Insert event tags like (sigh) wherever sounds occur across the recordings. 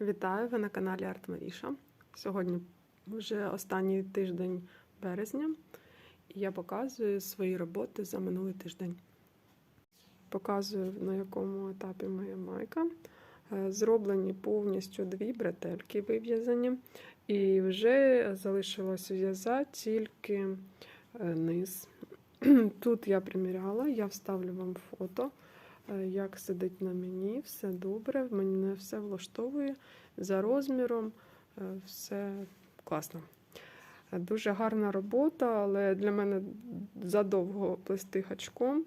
Вітаю ви на каналі Арт Маріша. Сьогодні вже останній тиждень березня, і я показую свої роботи за минулий тиждень. Показую, на якому етапі моя майка. Е, Зроблені повністю дві бретельки вив'язані, і вже залишилось в'язати тільки е, низ. (clears throat) Тут я приміряла, я вставлю вам фото, як сидить на мені, все добре, мене все влаштовує за розміром, е, все класно. Е, Дуже гарна робота, але для мене задовго плести гачком,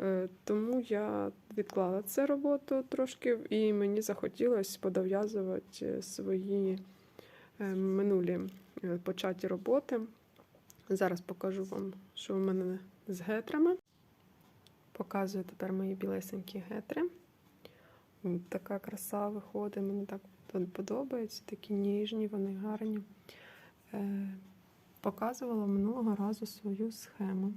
е, тому я відклала цю роботу трошки, і мені захотілося подов'язувати свої е, минулі е, початі роботи. Зараз покажу вам, що в мене з гетрами. Показую тепер мої білесенькі гетри. Така краса виходить, мені так подобається, такі ніжні, вони гарні. Е, Показувала минулого разу свою схему.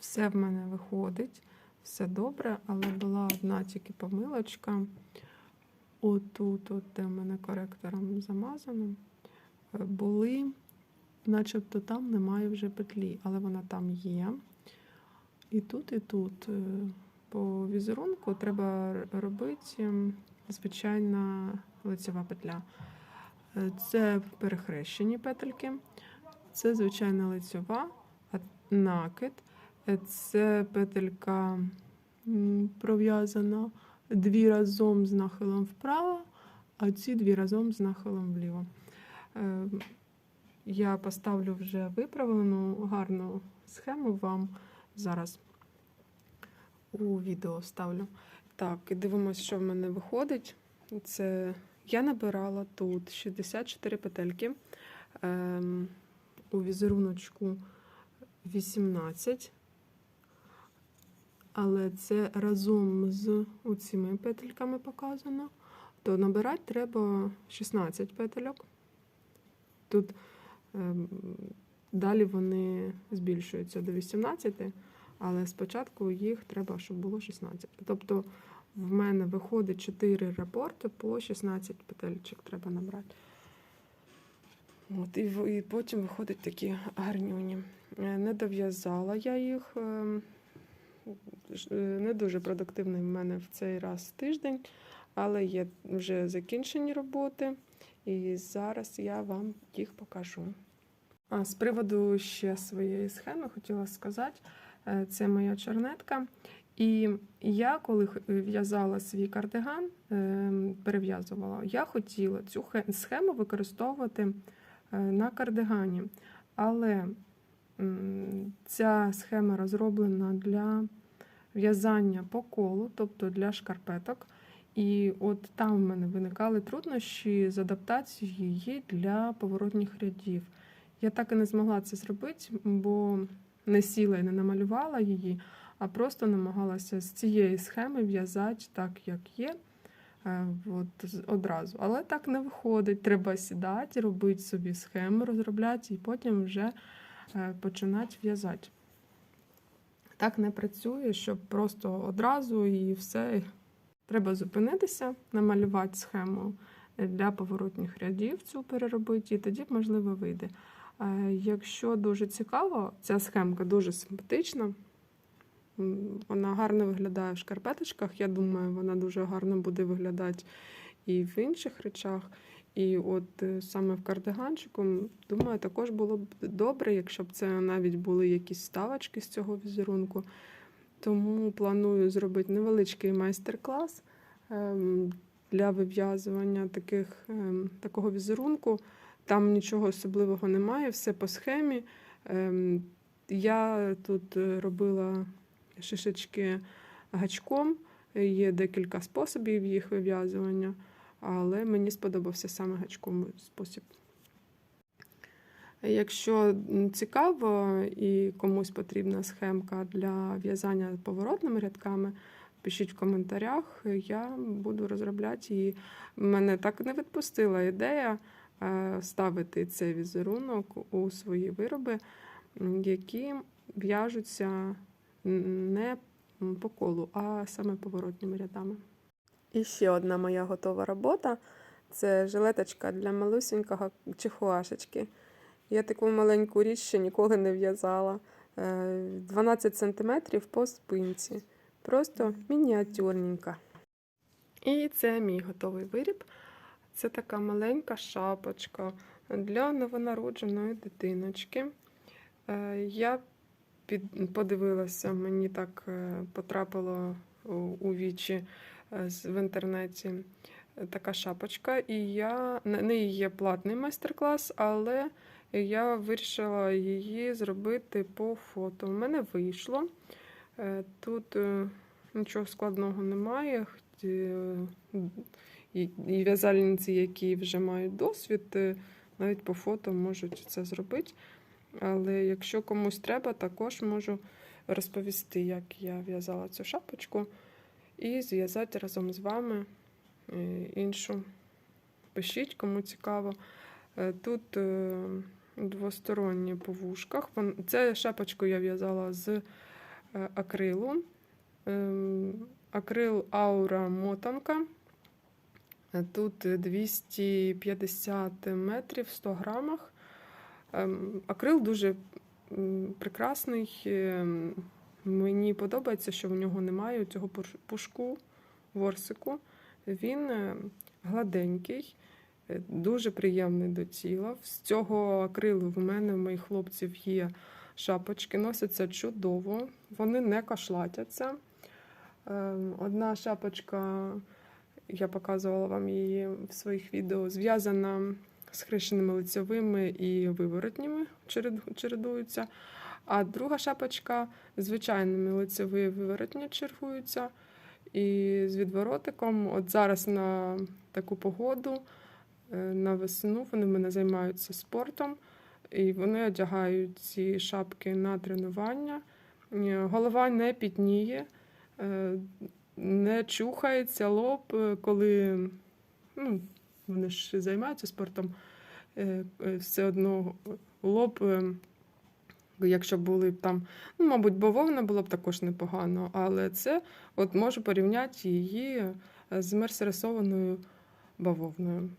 Все в мене виходить, все добре, але була одна тільки помилочка. Отут, от, де в мене коректором замазано, е, були, начебто там немає вже петлі, але вона там є. І тут, і тут. е, По візерунку треба робити звичайна лицева петля. Е, Це перехрещені петельки, це звичайна лицьова, накид. Е, Це петелька пров'язана дві разом з нахилом вправо, а ці дві разом з нахилом вліво. Я поставлю вже виправлену гарну схему вам зараз у відео вставлю. Так, і дивимося, що в мене виходить. Це я набирала тут 64 петельки ем, у візеруночку 18, але це разом з цими петельками показано. То набирати треба 16 петельок. Тут ем, далі вони збільшуються до 18, але спочатку їх треба, щоб було 16. Тобто в мене виходить 4 рапорти по 16 петельчик треба набрати. От, і, і потім виходять такі гарнюні. Е, Не дов'язала я їх. ем, е, Не дуже продуктивний в мене в цей раз тиждень, але є вже закінчені роботи, і зараз я вам їх покажу. З приводу ще своєї схеми хотіла сказати, е, це моя чорнетка. І я, коли в'язала свій кардиган, ем, перев'язувала, я хотіла цю схему використовувати е, на кардигані. Але ця схема розроблена для в'язання по колу, тобто для шкарпеток. І от там в мене виникали труднощі з адаптацією її для поворотних рядів. Я так і не змогла це зробити, бо не сіла і не намалювала її, а просто намагалася з цієї схеми в'язати так, як є, е, от, одразу. Але так не виходить. Треба сідати, робити собі схему, розробляти і потім вже е, починати в'язати. Так не працює, щоб просто одразу і все. Треба зупинитися, намалювати схему для поворотних рядів, цю переробити, і тоді, можливо, вийде. Е, Якщо дуже цікаво, ця схемка дуже симпатична. Вона гарно виглядає в шкарпеточках. Я думаю, вона дуже гарно буде виглядати і в інших речах. І от е, саме в кардиганчику, думаю, також було б добре, якщо б це навіть були якісь ставочки з цього візерунку. Тому планую зробити невеличкий майстер-клас ем, для вив'язування ем, такого візерунку. Там нічого особливого немає, все по схемі. Ем, Я тут е, робила шишечки гачком, є декілька способів їх вив'язування, але мені сподобався саме гачком спосіб. Якщо цікаво і комусь потрібна схемка для в'язання поворотними рядками, пишіть в коментарях, я буду розробляти її. Мене так не відпустила ідея ставити цей візерунок у свої вироби, які в'яжуться не по колу, а саме поворотними рядами. І ще одна моя готова робота це жилеточка для малюсенького чихуашечки. Я таку маленьку річ ще ніколи не в'язала. Е, 12 см по спинці. Просто мініатюрненька. І це мій готовий виріб. Це така маленька шапочка для новонародженої дитиночки. Е, Я подивилася, мені так е, потрапило у, вічі е, в інтернеті така шапочка, і я на неї є платний майстер-клас, але я вирішила її зробити по фото. У мене вийшло. Тут нічого складного немає. І, в'язальниці, які вже мають досвід, е, навіть по фото можуть це зробити. Але якщо комусь треба, також можу розповісти, як я в'язала цю шапочку, і зв'язати разом з вами е, іншу. Пишіть, кому цікаво. Е, Тут двосторонні по вушках. Це шапочку я в'язала з акрилу. Ем, Акрил аура мотанка. Тут 250 метрів в 100 грамах. Ем, Акрил дуже прекрасний. Ем, Мені подобається, що в нього немає цього пушку ворсику. Він е, гладенький, е, дуже приємний до тіла. З цього акрилу в мене, в моїх хлопців є шапочки, носяться чудово, вони не кашлатяться. Ем, Одна шапочка, я показувала вам її в своїх відео, зв'язана з хрещеними лицевими і виворотніми чередуються. А друга шапочка звичайними лицеві і виворотні чергуються. І з відворотиком, от зараз на таку погоду, е, на весну, вони в мене займаються спортом, і вони одягають ці шапки на тренування. Е, Голова не пітніє, е, не чухається лоб, е, коли ну, вони ж займаються спортом, е, е, все одно лоб. Якщо були б там, ну, мабуть, бавовна було б також непогано, але це от можу порівняти її з мерсерисованою бавовною.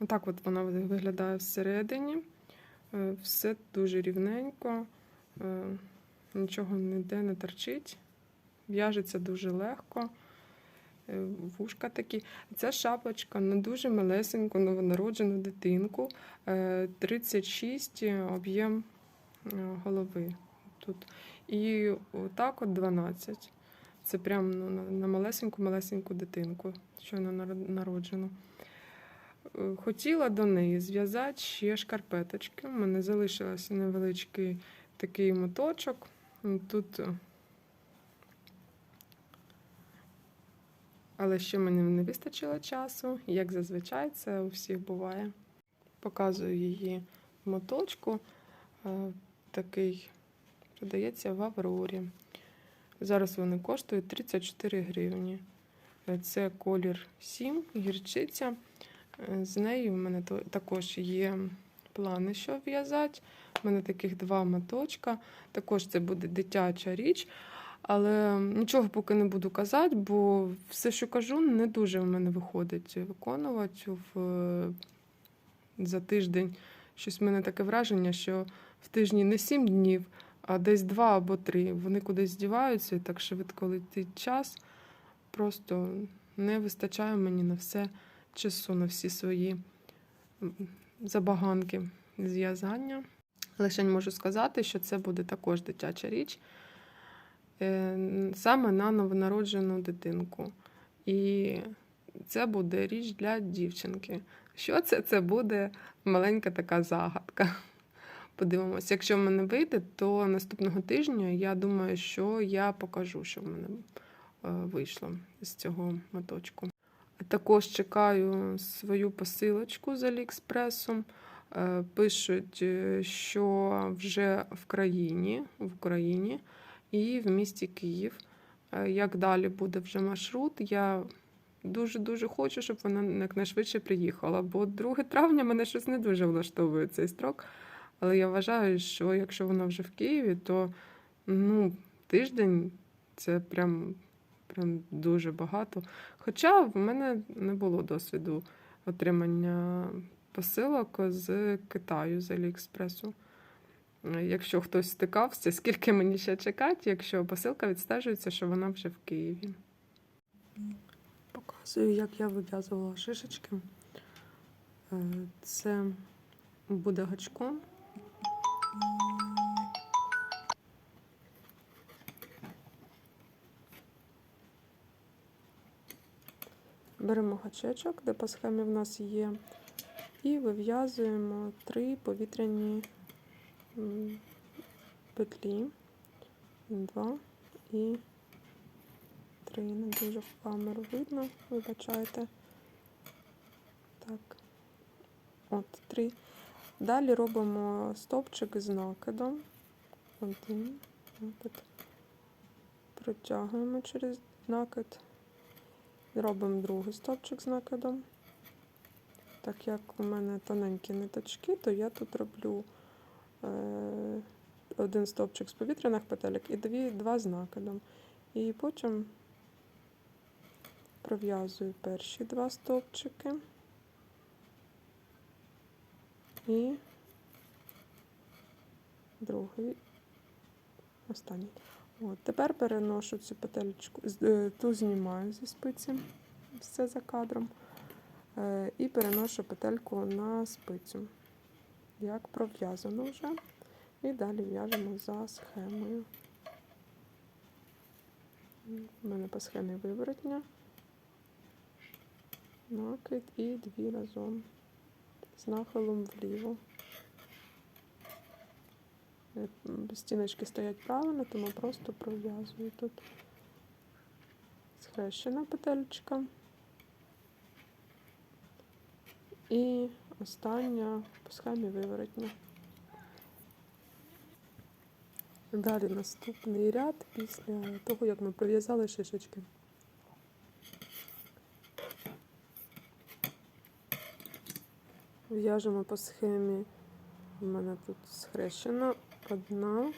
Отак от вона виглядає всередині. Все дуже рівненько, нічого ніде не торчить, в'яжеться дуже легко. Е, Вушка такі. Ця шапочка на дуже малесеньку новонароджену дитинку. Е, 36 об'єм е, голови тут. І отак от 12. Це прямо ну, на- малесеньку-малесеньку дитинку, щойно наро- народжену. Е, Хотіла до неї зв'язати ще шкарпеточки. У мене залишився невеличкий такий моточок. Тут. Але ще мені не вистачило часу, як зазвичай це у всіх буває. Показую її моточку. Е, Такий продається в Аврорі. Зараз вони коштують 34 гривні. Це колір 7, гірчиця. З нею в мене також є плани, що в'язати. У мене таких два моточка. Також це буде дитяча річ. Але нічого поки не буду казати, бо все, що кажу, не дуже в мене виходить виконувати в... за тиждень. Щось в мене таке враження, що в тижні не сім днів, а десь два або три. Вони кудись здіваються, і так швидко летить час. Просто не вистачає мені на все часу, на всі свої забаганки зв'язання. Лише можу сказати, що це буде також дитяча річ саме на новонароджену дитинку. І це буде річ для дівчинки. Що це? Це буде маленька така загадка. Подивимось, якщо в мене вийде, то наступного тижня я думаю, що я покажу, що в мене е, вийшло з цього моточку. Також чекаю свою посилочку з Аліекспресом. Е, Пишуть, е, що вже в країні, в Україні і в місті Київ. Е, Як далі буде вже маршрут, я дуже-дуже хочу, щоб вона якнайшвидше приїхала, бо 2 травня мене щось не дуже влаштовує цей строк. Але я вважаю, що якщо вона вже в Києві, то ну, тиждень це прям прям дуже багато. Хоча в мене не було досвіду отримання посилок з Китаю, з Аліекспресу. Якщо хтось стикався, скільки мені ще чекати, якщо посилка відстежується, що вона вже в Києві. Показую, як я вив'язувала шишечки. Е, Це буде гачком. Беремо гачечок, де по схемі в нас є, і вив'язуємо три повітряні петлі. Два і три. Не дуже в камеру видно, вибачайте. Так. От, три. Далі робимо стовпчик з накидом. Один накид. Протягуємо через накид. Робимо другий стовпчик з накидом. Так як у мене тоненькі ниточки, то я тут роблю один стовпчик з повітряних петелек і дві, два з накидом. І потім пров'язую перші два стовпчики. І другий, останній. От, тепер переношу цю петельку, е, ту знімаю зі спиці, все за кадром, е, і переношу петельку на спицю, як пров'язано вже. І далі в'яжемо за схемою. У мене по схемі виворотня, накид і дві разом з нахилом вліво. Е, Стіночки стоять правильно, тому просто пров'язую тут схрещена петелька. І остання по схемі виворотня. Далі наступний ряд після того, як ми пров'язали шишечки. В'яжемо по схемі. У мене тут схрещена одна.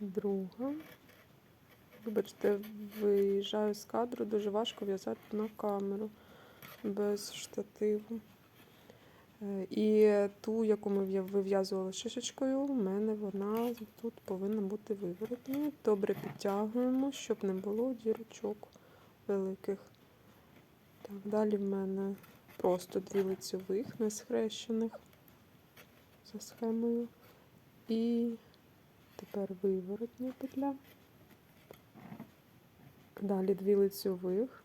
Друга. Вибачте, виїжджаю з кадру, дуже важко в'язати на камеру без штативу. Е, І ту, яку ми вив'язували шишечкою, у мене вона тут повинна бути виворотною. Добре підтягуємо, щоб не було дірочок великих. Так, далі в мене просто дві лицьових, не схрещених за схемою. І тепер виворотня петля. Далі дві лицьових.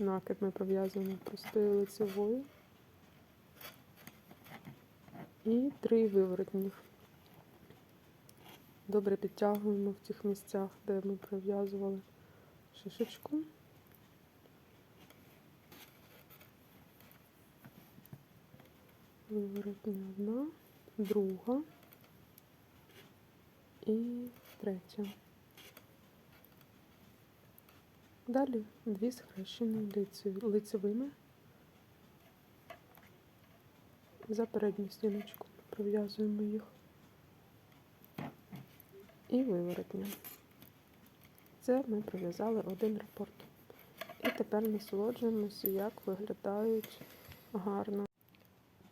Накид ми пров'язуємо простою лицьовою. І три виворотніх. Добре підтягуємо в тих місцях, де ми пров'язували шишечку. Виворотня одна, друга і третя. Далі дві схрещені лицевими за передню стіночку. Пров'язуємо їх. І виворотня. Це ми пров'язали один рапорт. І тепер насолоджуємося, як виглядають гарно.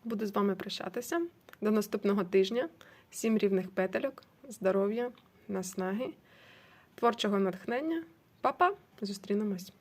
Буду з вами прощатися. До наступного тижня. Сім рівних петельок, здоров'я, наснаги, творчого натхнення. Па-па! Зустрінемось!